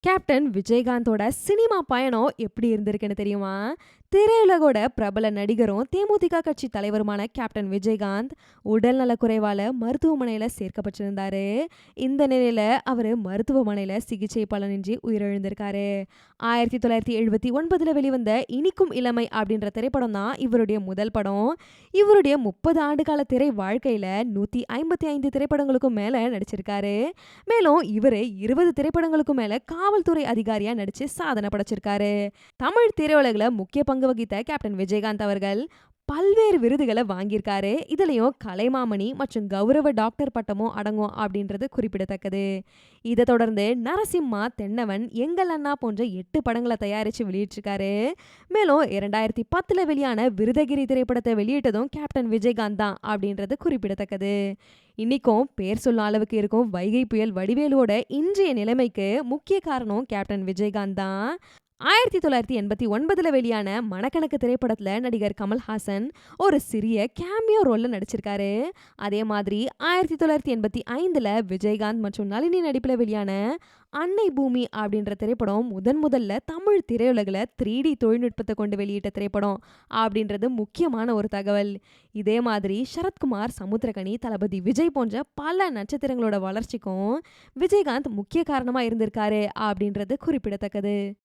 Captain விஜயகாந்தோட cinema பயணம் எப்படி இருந்திருக்குன்னு தெரியுமா? திரையுலகோட பிரபல நடிகரும், தேமுதிக கட்சி தலைவருமான கேப்டன் விஜயகாந்த் உடல் நலக்குறைவால் மருத்துவமனையில் சேர்க்கப்பட்டிருந்தாரு. இந்த நிலையில அவரு மருத்துவமனையில சிகிச்சை பலனின்றி உயிரிழந்திருக்காரு. 1979ல வெளிவந்த இனிக்கும் இளமை அப்படின்ற திரைப்படம் தான் இவருடைய முதல் படம். இவருடைய 30 ஆண்டுகால திரை வாழ்க்கையில 155 திரைப்படங்களுக்கும் மேல நடிச்சிருக்காரு. மேலும் இவரு 20 திரைப்படங்களுக்கும் மேல காவல்துறை அதிகாரியா நடிச்சு சாதனை படைச்சிருக்காரு. தமிழ் திரையுலகில் முக்கிய பங்கு வகித்த கேப்டன் விஜயகாந்த் அவர்கள் பல்வேறு விருதுகளை வாங்கியிருக்காரு. இதுலயும் கலைமாமணி மற்றும் கௌரவ டாக்டர் பட்டமும் அடங்கும் அப்படின்றது குறிப்பிடத்தக்கது. இத தொடர்ந்து நரசிம்மா, தென்னவன், எங்கள் அண்ணா போன்ற எட்டு படங்களை தயாரிச்சு வெளியிட்டிருக்காரு. மேலும் 2010ல வெளியான விருதகிரி திரைப்படத்தை வெளியிட்டதும் கேப்டன் விஜயகாந்த் தான் அப்படின்றது குறிப்பிடத்தக்கது. இன்றைக்கும் பேர் சொல்லும் அளவுக்கு இருக்கும் வைகை புயல் வடிவேலுவோட இன்றைய நிலைமைக்கு முக்கிய காரணம் கேப்டன் விஜயகாந்த் தான். 1989ல வெளியான மனக்கணக்கு திரைப்படத்துல நடிகர் கமல்ஹாசன் ஒரு சிறிய கேமியோ ரோல்ல நடிச்சிருக்காரு. அதே மாதிரி 1985ல விஜயகாந்த் மற்றும் நளினி நடிப்புல வெளியான அன்னை பூமி அப்படின்ற திரைப்படம் முதன் முதல்ல தமிழ் திரையுலகில த்ரீ டி தொழில்நுட்பத்தை கொண்டு வெளியிட்ட திரைப்படம் அப்படின்றது முக்கியமான ஒரு தகவல். இதே மாதிரி சரத்குமார், சமுத்திரகனி தளபதி விஜய் போன்ற பல நட்சத்திரங்களோட வளர்ச்சிக்கும் விஜயகாந்த் முக்கிய காரணமா இருந்திருக்காரு அப்படின்றது குறிப்பிடத்தக்கது.